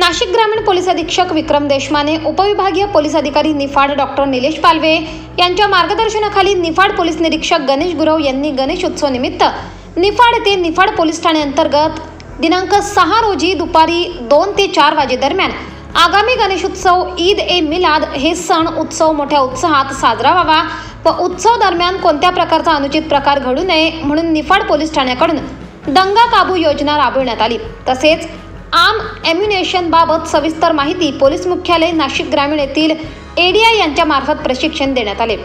नाशिक ग्रामीण पोलीस अधीक्षक विक्रम देशमाने उपविभागीय पोलीस अधिकारी निफाड डॉक्टर निलेश पालवे यांच्या मार्गदर्शनाखाली निफाड पोलीस निरीक्षक गणेश गुरव यांनी गणेश उत्सव निमित्त निफाड येथे निफाड पोलीस ठाणे अंतर्गत दिनांक सहा रोजी दुपारी दोन ते चार वाजेदरम्यान आगामी गणेशोत्सव ईद ए मिलाद हे सण उत्सव मोठ्या उत्साहात साजरा व्हावा व उत्सव दरम्यान कोणत्या प्रकारचा अनुचित प्रकार घडू नये म्हणून निफाड पोलीस ठाण्याकडून दंगा काबू योजना राबविण्यात आली. तसेच आम एम्युनेशनबाबत सविस्तर माहिती पोलीस मुख्यालय नाशिक ग्रामीण येथील एडीआय यांच्या मार्फत प्रशिक्षण देण्यात आले.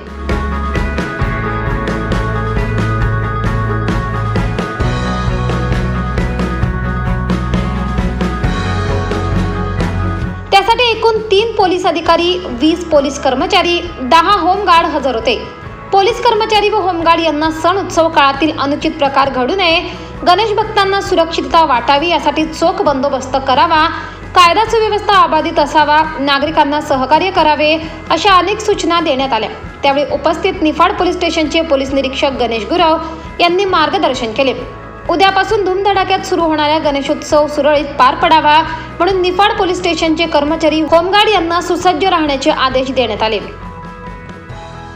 त्यासाठी एकूण तीन पोलीस अधिकारी वीस पोलीस कर्मचारी दहा होमगार्ड हजर होते. पोलीस कर्मचारी व होमगार्ड यांना सण उत्सव काळातील अनुचित प्रकार घडू नये गणेश भक्तांना सुरक्षितता वाटावी यासाठी चोख बंदोबस्त करावा कायदा सुव्यवस्था अबाधित असावा नागरिकांना सहकार्य करावे अशा अनेक सूचना देण्यात आल्या. त्यावेळी उपस्थित निफाड पोलीस स्टेशनचे पोलीस निरीक्षक गणेश गुरव यांनी मार्गदर्शन केले. उद्यापासून धूमधडाक्यात सुरू होणाऱ्या गणेशोत्सव सुरळीत पार पडावा म्हणून निफाड पोलीस स्टेशनचे कर्मचारी होमगार्ड यांना सुसज्ज राहण्याचे आदेश देण्यात आले.